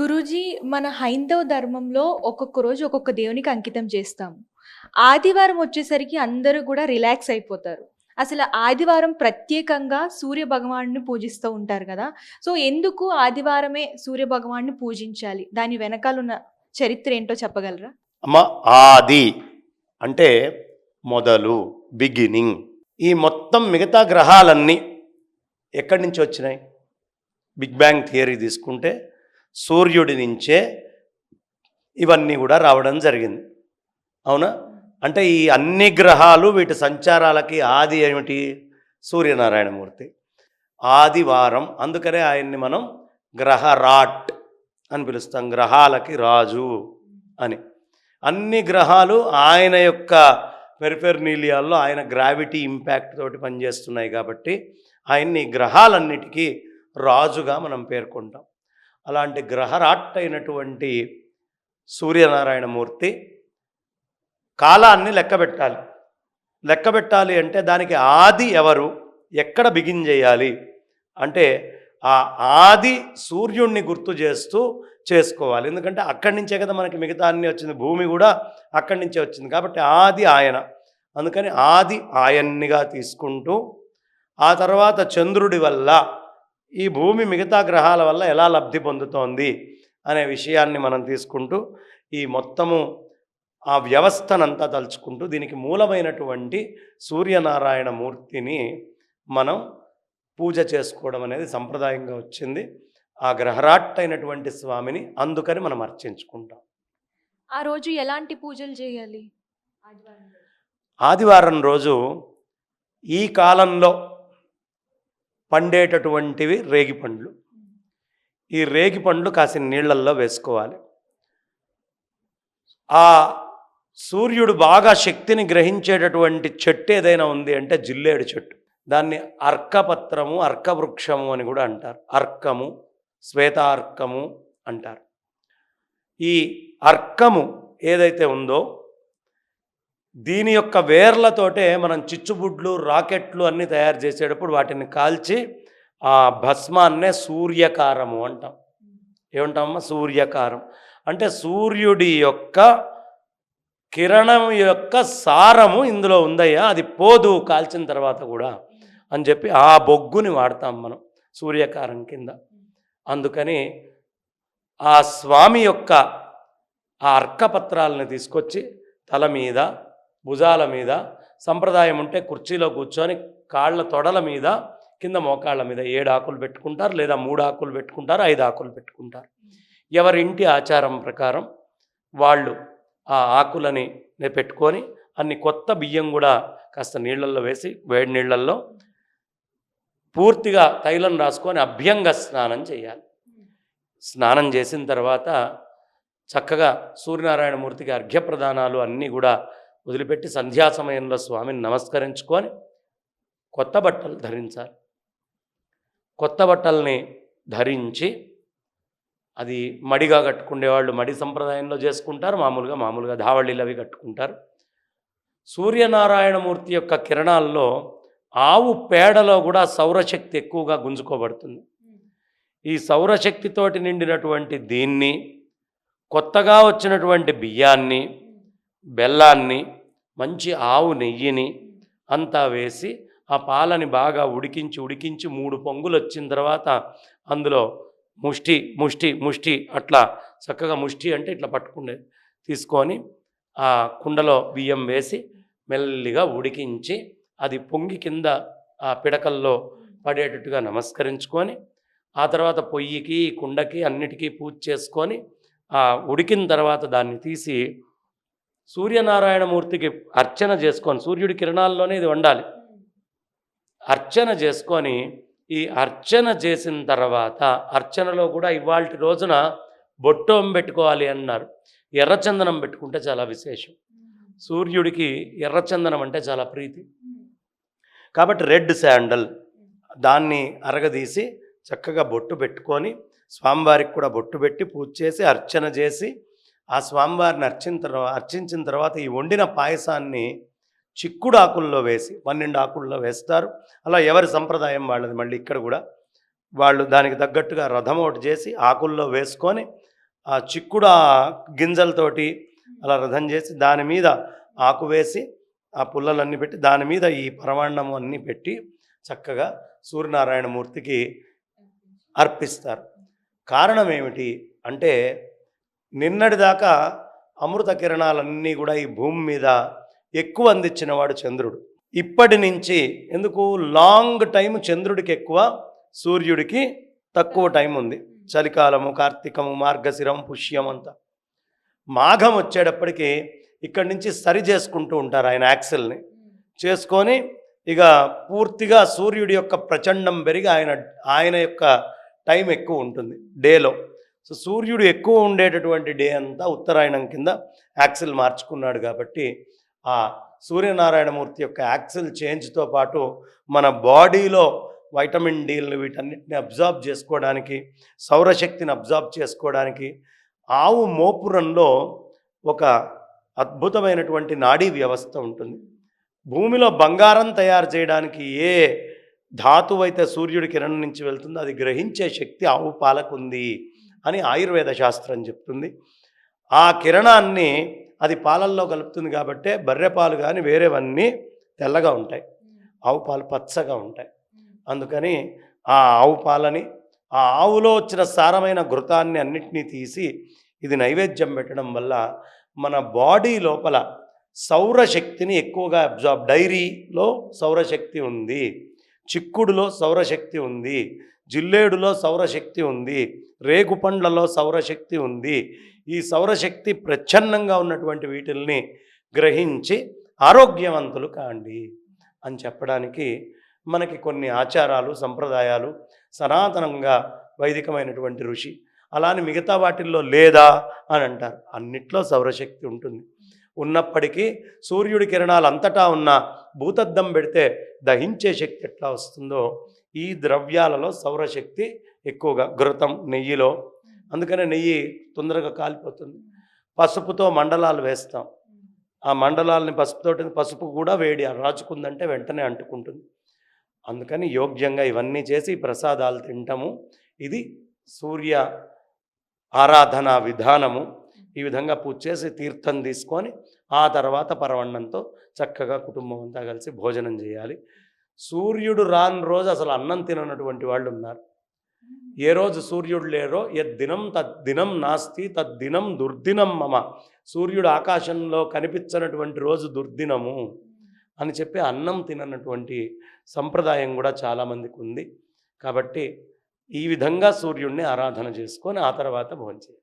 గురూజీ మన హైందవ ధర్మంలో ఒక్కొక్క రోజు ఒక్కొక్క దేవునికి అంకితం చేస్తాము. ఆదివారం వచ్చేసరికి అందరూ కూడా రిలాక్స్ అయిపోతారు. అసలు ఆదివారం ప్రత్యేకంగా సూర్య భగవాన్ని పూజిస్తూ ఉంటారు కదా. సో ఎందుకు ఆదివారమే సూర్య భగవాన్ని పూజించాలి? దాని వెనకాల ఉన్న చరిత్ర ఏంటో చెప్పగలరా? అమ్మ ఆది అంటే మొదలు బిగినింగ్. ఈ మొత్తం మిగతా గ్రహాలన్నీ ఎక్కడి నుంచి వచ్చినాయి? బిగ్ బ్యాంగ్ థియరీ తీసుకుంటే సూర్యుడి నుంచే ఇవన్నీ కూడా రావడం జరిగింది. అవునా? అంటే ఈ అన్ని గ్రహాలు వీటి సంచారాలకి ఆది ఏమిటి? సూర్యనారాయణమూర్తి. ఆదివారం అందుకనే ఆయన్ని మనం గ్రహరాట్ అని పిలుస్తాం. గ్రహాలకి రాజు అని. అన్ని గ్రహాలు ఆయన యొక్క పెరిఫెర్నీలియాల్లో ఆయన గ్రావిటీ ఇంపాక్ట్ తోటి పనిచేస్తున్నాయి కాబట్టి ఆయన్ని గ్రహాలన్నిటికీ రాజుగా మనం పేర్కొంటాం. అలాంటి గ్రహరాట్ అయినటువంటి సూర్యనారాయణమూర్తి కాలాన్ని లెక్క పెట్టాలి. లెక్క పెట్టాలి అంటే దానికి ఆది ఎవరు? ఎక్కడ బిగిన్ చేయాలి? అంటే ఆ ఆది సూర్యుణ్ణి గుర్తు చేస్తూ చేసుకోవాలి. ఎందుకంటే అక్కడి నుంచే కదా మనకి మిగతా అన్ని వచ్చింది. భూమి కూడా అక్కడి నుంచే వచ్చింది. కాబట్టి ఆది ఆయన. అందుకని ఆది ఆయన్నిగా తీసుకుంటూ ఆ తర్వాత చంద్రుడి వల్ల ఈ భూమి మిగతా గ్రహాల వల్ల ఎలా లబ్ధి పొందుతోంది అనే విషయాన్ని మనం తీసుకుంటూ ఈ మొత్తము ఆ వ్యవస్థనంతా తలుచుకుంటూ దీనికి మూలమైనటువంటి సూర్యనారాయణ మూర్తిని మనం పూజ చేసుకోవడం అనేది సంప్రదాయంగా వచ్చింది. ఆ గ్రహరాట్ అయినటువంటి స్వామిని అందుకని మనం అర్చించుకుంటాం. ఆ రోజు ఎలాంటి పూజలు చేయాలి? ఆదివారం రోజు ఈ కాలంలో పండేటటువంటివి రేగి పండ్లు. ఈ రేగి పండ్లు కాసిన నీళ్ళల్లో వేసుకోవాలి. ఆ సూర్యుడు బాగా శక్తిని గ్రహించేటటువంటి చెట్టు ఏదైనా ఉంది అంటే జిల్లేడు చెట్టు. దాన్ని అర్కపత్రము అర్కవృక్షము అని కూడా అంటారు. అర్కము శ్వేతార్కము అంటారు. ఈ అర్కము ఏదైతే ఉందో దీని యొక్క వేర్లతోటే మనం చిచ్చుబుడ్లు రాకెట్లు అన్నీ తయారు చేసేటప్పుడు వాటిని కాల్చి ఆ భస్మాన్నే సూర్యకారము అంటాం. ఏమంటామమ్మా? సూర్యకారం. అంటే సూర్యుడి యొక్క కిరణం యొక్క సారము ఇందులో ఉందయ్యా అది పోదు కాల్చిన తర్వాత కూడా అని చెప్పి ఆ బొగ్గుని వాడతాం మనం సూర్యకారం కింద. అందుకని ఆ స్వామి యొక్క ఆ అర్కపత్రాలను తీసుకొచ్చి తల మీద భుజాల మీద సంప్రదాయం ఉంటే కుర్చీలో కూర్చొని కాళ్ళ తొడల మీద కింద మోకాళ్ళ మీద ఏడు ఆకులు పెట్టుకుంటారు లేదా మూడు ఆకులు పెట్టుకుంటారు ఐదు ఆకులు పెట్టుకుంటారు. ఎవరి ఇంటి ఆచారం ప్రకారం వాళ్ళు ఆ ఆకులని పెట్టుకొని అన్ని కొత్త బియ్యం కూడా కాస్త నీళ్ళల్లో వేసి వేడి నీళ్ళల్లో పూర్తిగా తైలం రాసుకొని అభ్యంగ స్నానం చేయాలి. స్నానం చేసిన తర్వాత చక్కగా సూర్యనారాయణమూర్తికి అర్ఘ్యప్రదానాలు అన్నీ కూడా వదిలిపెట్టి సంధ్యా సమయంలో స్వామిని నమస్కరించుకొని కొత్త బట్టలు ధరించాలి. కొత్త బట్టల్ని ధరించి అది మడిగా కట్టుకునేవాళ్ళు మడి సంప్రదాయంలో చేసుకుంటారు మామూలుగా మామూలుగా ధావళీలు అవి కట్టుకుంటారు. సూర్యనారాయణమూర్తి యొక్క కిరణాల్లో ఆవు పేడలో కూడా సౌరశక్తి ఎక్కువగా గుంజుకోబడుతుంది. ఈ సౌరశక్తితోటి నిండినటువంటి దీన్ని కొత్తగా వచ్చినటువంటి బియ్యాన్ని బెల్లాన్ని మంచి ఆవు నెయ్యిని అంతా వేసి ఆ పాలని బాగా ఉడికించి ఉడికించి మూడు పొంగులు వచ్చిన తర్వాత అందులో ముష్టి ముష్టి ముష్టి అట్లా చక్కగా ముష్టి అంటే ఇట్లా పట్టుకునే తీసుకొని ఆ కుండలో బియ్యం వేసి మెల్లిగా ఉడికించి అది పొంగి కింద ఆ పిడకల్లో పడేటట్టుగా నమస్కరించుకొని ఆ తర్వాత పొయ్యికి కుండకి అన్నిటికీ పూజ చేసుకొని ఆ ఉడికిన తర్వాత దాన్ని తీసి సూర్యనారాయణమూర్తికి అర్చన చేసుకొని సూర్యుడి కిరణాల్లోనే ఇది వండాలి. అర్చన చేసుకొని ఈ అర్చన చేసిన తర్వాత అర్చనలో కూడా ఇవాళ రోజున బొట్టం పెట్టుకోవాలి అన్నారు. ఎర్రచందనం పెట్టుకుంటే చాలా విశేషం. సూర్యుడికి ఎర్రచందనం అంటే చాలా ప్రీతి. కాబట్టి రెడ్ శాండల్ దాన్ని అరగదీసి చక్కగా బొట్టు పెట్టుకొని స్వామివారికి కూడా బొట్టు పెట్టి పూజ చేసి అర్చన చేసి ఆ స్వామివారిని అర్చిన తర్వాత అర్చించిన తర్వాత ఈ వండిన పాయసాన్ని చిక్కుడు ఆకుల్లో వేసి పన్నెండు ఆకుల్లో వేస్తారు. అలా ఎవరి సంప్రదాయం వాళ్ళది మళ్ళీ ఇక్కడ కూడా. వాళ్ళు దానికి తగ్గట్టుగా రథం ఒకటి చేసి ఆకుల్లో వేసుకొని ఆ చిక్కుడు ఆ గింజలతోటి అలా రథం చేసి దాని మీద ఆకు వేసి ఆ పుల్లలన్నీ పెట్టి దాని మీద ఈ పరమాన్నము అన్నీ పెట్టి చక్కగా సూర్యనారాయణ మూర్తికి అర్పిస్తారు. కారణం ఏమిటి అంటే నిన్నటిదాకా అమృత కిరణాలన్నీ కూడా ఈ భూమి మీద ఎక్కువ అందించిన వాడు చంద్రుడు. ఇప్పటి నుంచి ఎందుకు? లాంగ్ టైం చంద్రుడికి ఎక్కువ సూర్యుడికి తక్కువ టైం ఉంది. చలికాలము కార్తీకము మార్గశిరం పుష్యం అంతా. మాఘం వచ్చేటప్పటికి ఇక్కడి నుంచి సరి చేసుకుంటూ ఉంటారు ఆయన యాక్సిల్ని. చేసుకొని ఇక పూర్తిగా సూర్యుడి యొక్క ప్రచండం పెరిగి ఆయన ఆయన యొక్క టైం ఎక్కువ ఉంటుంది. డేలో. సో సూర్యుడు ఎక్కువ ఉండేటటువంటి డే అంతా ఉత్తరాయణం కింద యాక్సిల్ మార్చుకున్నాడు కాబట్టి ఆ సూర్యనారాయణమూర్తి యొక్క యాక్సిల్ చేంజ్తో పాటు మన బాడీలో వైటమిన్ డీలను వీటన్నిటిని అబ్జార్బ్ చేసుకోవడానికి సౌరశక్తిని అబ్జార్బ్ చేసుకోవడానికి ఆవు మోపురంలో ఒక అద్భుతమైనటువంటి నాడీ వ్యవస్థ ఉంటుంది. భూమిలో బంగారం తయారు చేయడానికి ఏ ధాతువు అయితే సూర్యుడి కిరణం నుంచి వెళ్తుందో అది గ్రహించే శక్తి ఆవు పాలకు ఉంది అని ఆయుర్వేద శాస్త్రం చెప్తుంది. ఆ కిరణాన్ని అది పాలల్లో కలుపుతుంది కాబట్టే బర్రె పాలు కానీ వేరేవన్నీ తెల్లగా ఉంటాయి. ఆవు పాలు పచ్చగా ఉంటాయి. అందుకని ఆ ఆవు పాలని ఆ ఆవులో వచ్చిన సారమైన ఘృతాన్ని అన్నిటినీ తీసి ఇది నైవేద్యం పెట్టడం వల్ల మన బాడీ లోపల సౌరశక్తిని ఎక్కువగా అబ్జార్బ్ డైరీలో సౌరశక్తి ఉంది. చిక్కుడులో సౌరశక్తి ఉంది. జిల్లేడులో సౌరశక్తి ఉంది రేగుపండ్లలో సౌరశక్తి ఉంది. ఈ సౌరశక్తి ప్రచ్ఛన్నంగా ఉన్నటువంటి వీటిల్ని గ్రహించి ఆరోగ్యవంతులు కాండి అని చెప్పడానికి మనకి కొన్ని ఆచారాలు సంప్రదాయాలు సనాతనంగా వైదికమైనటువంటి ఋషి అలానే మిగతా వాటిల్లో లేదా? అని అంటారు. అన్నిట్లో సౌరశక్తి ఉంటుంది. ఉన్నప్పటికీ సూర్యుడి కిరణాలు అంతటా ఉన్న భూతద్దం పెడితే దహించే శక్తి ఎట్లా వస్తుందో ఈ ద్రవ్యాలలో సౌరశక్తి ఎక్కువగా ఘృతం నెయ్యిలో. అందుకనే నెయ్యి తొందరగా కాలిపోతుంది. పసుపుతో మండలాలు వేస్తాం. ఆ మండలాలని పసుపుతోటి పసుపు కూడా వేడి రాచుకుందంటే వెంటనే అంటుకుంటుంది. అందుకని యోగ్యంగా ఇవన్నీ చేసి ప్రసాదాలు తింటాము. ఇది సూర్య ఆరాధన విధానము. ఈ విధంగా పూజ చేసి తీర్థం తీసుకొని ఆ తర్వాత పరవన్నంతో చక్కగా కుటుంబం అంతా కలిసి భోజనం చేయాలి. సూర్యుడు రాని రోజు అసలు అన్నం తిననటువంటి వాళ్ళు ఉన్నారు. ఏ రోజు సూర్యుడు లేరో యద్దినం తద్దినం నాస్తి తద్దినం దుర్దినం మమ సూర్యుడు ఆకాశంలో కనిపించనటువంటి రోజు దుర్దినము అని చెప్పి అన్నం తిననటువంటి సంప్రదాయం కూడా చాలామందికి ఉంది. కాబట్టి ఈ విధంగా సూర్యుడిని ఆరాధన చేసుకొని ఆ తర్వాత భోంచేయాలి